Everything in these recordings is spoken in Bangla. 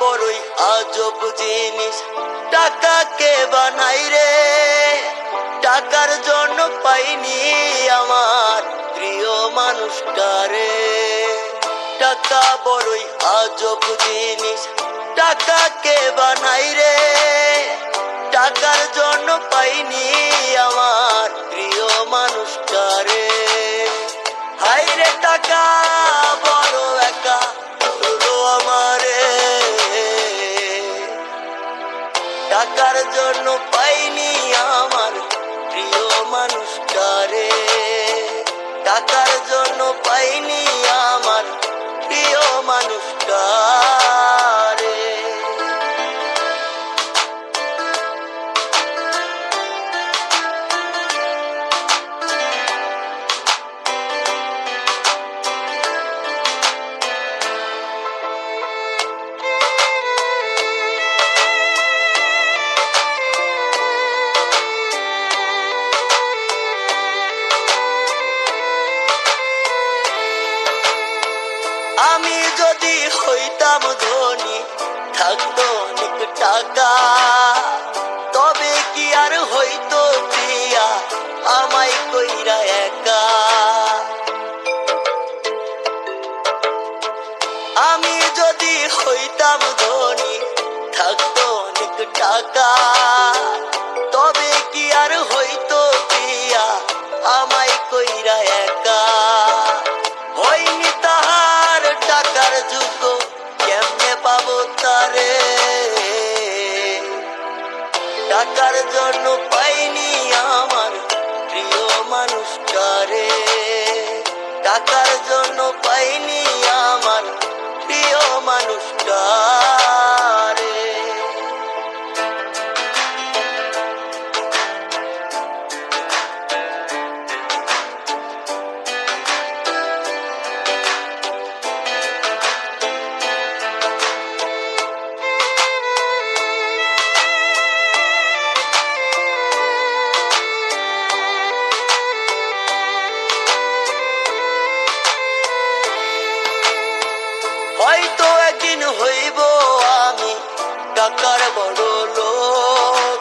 আজব জিনিস। টাকাকে বানাই রে, টাকার জন্য পাইনি আমার প্রিয় মানুষটারে টাকা বড়ই আজব জিনিস, টাকাকে বানাই রে, টাকার জন্য পাইনি আমার প্রিয় মানুষটারে হাই রে টাকা! যদি হইতাম ধনী, থাকতো অনেক টাকা। তবে কি আর হইতো প্রিয়া, আমায় কইরা একা। আমি যদি হইতাম ধনী, থাকতো অনেক টাকা। মানুষটারে টাকার বড় লোক।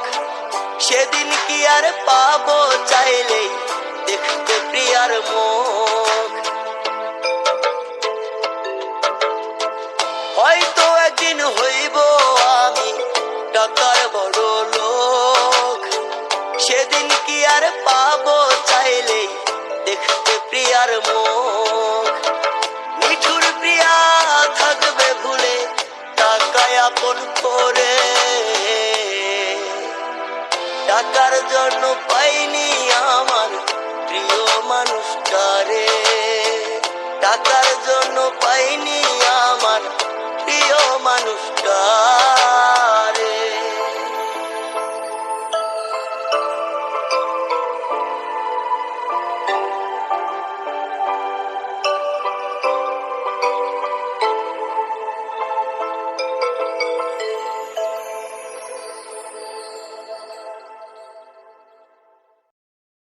সেদিন কি আর পাবো চাইলে দেখতে প্রিয়ার মুখ। হয়তো একদিন হইব আমি টাকার বড় লোক। সেদিন কি আর পাবো চাইলে দেখতে প্রিয়ার মুখ। আপন করে। টাকার জন্য পাইনি আমার প্রিয় মানুষটারে। টাকার জন্য পাইনি আমার প্রিয় মানুষটা।